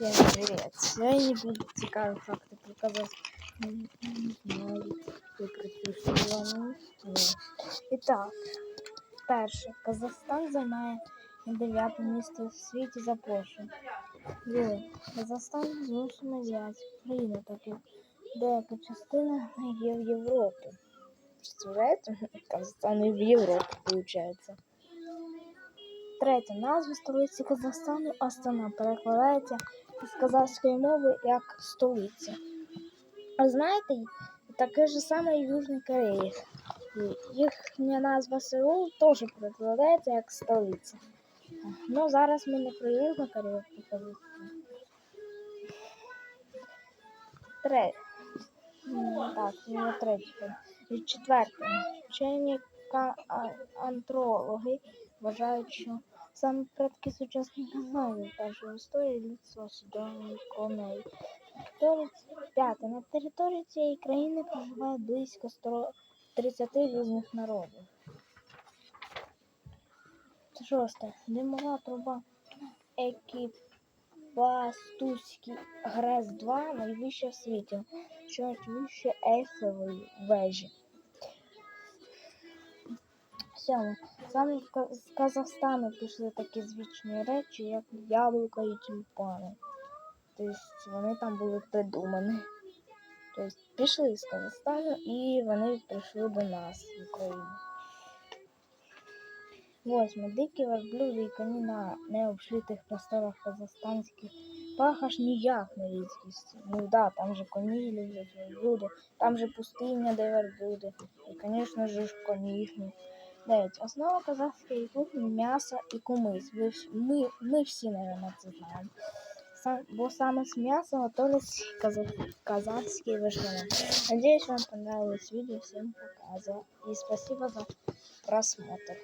Всем привет! Сегодня будут цікаві факти. Навіть викрити. Итак, перше. Казахстан займає дев'яте місце в світі за Польщу. Друге. Казахстан змушений азіатів. Україна таки деяка частина є в Європі. Представляєте? Казахстан і в Європі, виходить. Третє. Назва столиці Казахстану Астана перекладається з казахської мови як столиця. А знаєте, таке ж саме і в Южній Кореї. Їхня назва Сеул теж перекладається як столиця. Ну, зараз ми не про Южну Корею. Третє. Так, ну, третє. І четверте. Вчені антрологи вважають, що саме предки сучасних Казахів першої історії людства судових коней. П'яте. На території цієї країни проживає близько 130 різних народів. Шосте. Димова труба Екіпастузький ГРЕС-2 найвища в світі, що вище Ейфелевої вежі. Сьоме. Саме з Казахстану пішли такі звичні речі, як яблука і тюльпани. Тобто вони там були придумані. Тобто пішли з Казахстану і вони прийшли до нас в Україну. Восьме. Дикі верблюди і коні на необшитих просторах казахстанських пах аж ніяк не рідкість. Ну да, там же коні люблять верблюди, там же пустиня, де верблюди. І, звісно ж, коні їхні. 9. Основа казахської кухні м'ясо і кумис. Ви, вс- ми, ми всі, мабуть, це знаємо. Сам, бо саме з м'яса готовят казах, казахские вишняны. Надеюсь, вам понравилось видео. Всем пока. За, и спасибо за просмотр.